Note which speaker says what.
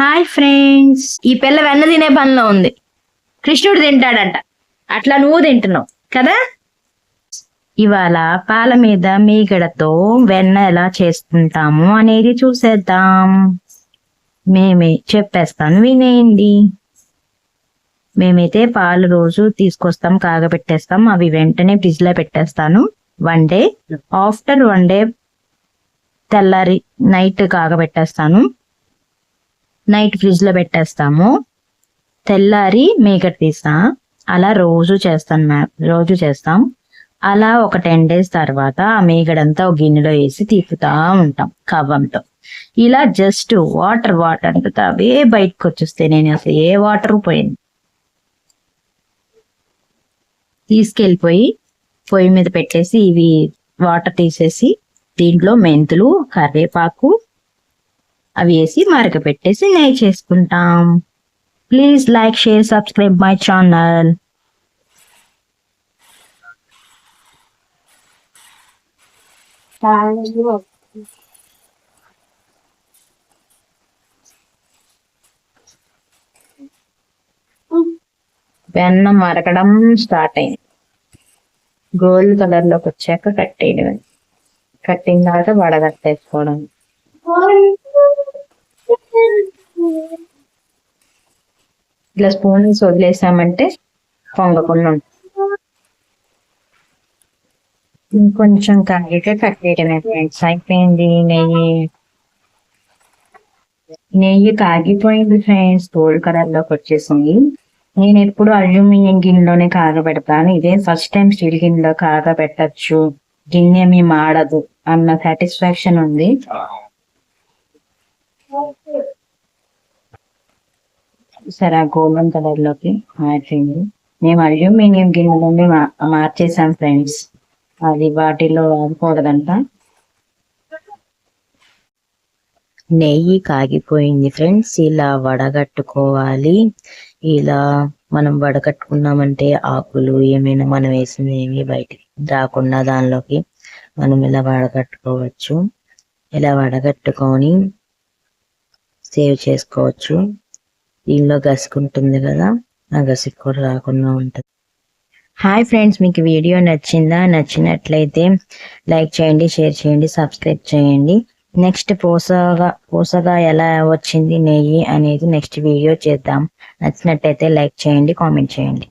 Speaker 1: Hi friends. ఈ పిల్ల వెన్న తినే పనిలో ఉంది. కృష్ణుడు తింటాడంట. అట్లా నువ్వు తింటున్నావు కదా? ఇవాళ పాల మీద మీగడతో వెన్న ఎలా చేసుకుంటాము అనేది చూసేద్దాం. మేమే చెప్పేస్తాను వినేయండి. మేమైతే పాలు రోజు తీసుకొస్తాం కాగబెట్టేస్తాం అవి వెంటనే ఫ్రిడ్జ్లో పెట్టేస్తాను. One day after one day తెల్లారి నైట్ కాగబెట్టేస్తాను. నైట్ ఫ్రిడ్జ్లో పెట్టేస్తాము. తెల్లారి మేకట్ తీస్తా. అలా రోజు చేస్తాను మ్యామ్ రోజు చేస్తాం. అలా ఒక టెన్ డేస్ తర్వాత ఆ మేగడంతా ఒక గిన్నెలో వేసి తిప్పుతా ఉంటాం కవ్వంతో. ఇలా జస్ట్ వాటర్ వాటర్ అంతా అవే బయటకు వచ్చేస్తే నేను అసలు ఏ వాటర్ పోయింది తీసుకెళ్ళిపోయి పొయ్యి మీద పెట్టేసి ఇవి వాటర్ తీసేసి దీంట్లో మెంతులు కరివేపాకు అవి వేసి మరక పెట్టేసి నెయ్యి చేసుకుంటాం. Please like share subscribe my channel వెన్న మరకడం స్టార్ట్ అయింది. గోల్డ్ కలర్లోకి వచ్చాక కట్టేయడం కట్టిన తర్వాత వడగట్టేసుకోవడం. ఇట్లా స్పూన్ వేసి వదిలేసామంటే పొంగకుండా ఉంటుంది. ఇంకొంచెం కాగితే కట్టేయడమే ఫ్రెండ్స్. అయిపోయింది నెయ్యి. నెయ్యి కాగిపోయింది ఫ్రెండ్స్. గోల్డ్ కలర్లోకి వచ్చేసింది. నేను ఎప్పుడు అల్యూమినియం గిన్నెలోనే కాగబెడతాను. ఇదే ఫస్ట్ టైం స్టీల్ గిన్నెలో కాగబెట్టచ్చు. గిన్నె ఏమీ మాడదు అన్న సాటిస్ఫాక్షన్ ఉంది. సరే ఆ గోల్డెన్ కలర్లోకి మార్చింది మేము అల్యూమినియం గిన్నెలని మా- మార్చేసాం ఫ్రెండ్స్. అది వాటిలో వాడకూడదంట నెయ్యి కాగిపోయింది ఫ్రెండ్స్ ఇలా వడగట్టుకోవాలి. ఇలా మనం వడగట్టుకున్నామంటే ఆకులు ఏమైనా మనం వేసింది ఏమి బయటికి రాకుండా దానిలోకి మనం ఇలా వడగట్టుకోవచ్చు. ఇలా వడగట్టుకొని సేవ్ చేసుకోవచ్చు. దీనిలో గసుకుంటుంది కదా ఆ గసి కూడా రాకుండా ఉంటుంది. హాయ్ ఫ్రెండ్స్ మీకు వీడియో నచ్చిందా? నచ్చినట్లయితే లైక్ చేయండి షేర్ చేయండి సబ్స్క్రైబ్ చేయండి. నెక్స్ట్ పూసగా పూసగా ఎలా వచ్చింది నెయ్యి అనేది నెక్స్ట్ వీడియో చేద్దాం. నచ్చినట్లయితే లైక్ చేయండి కామెంట్ చేయండి.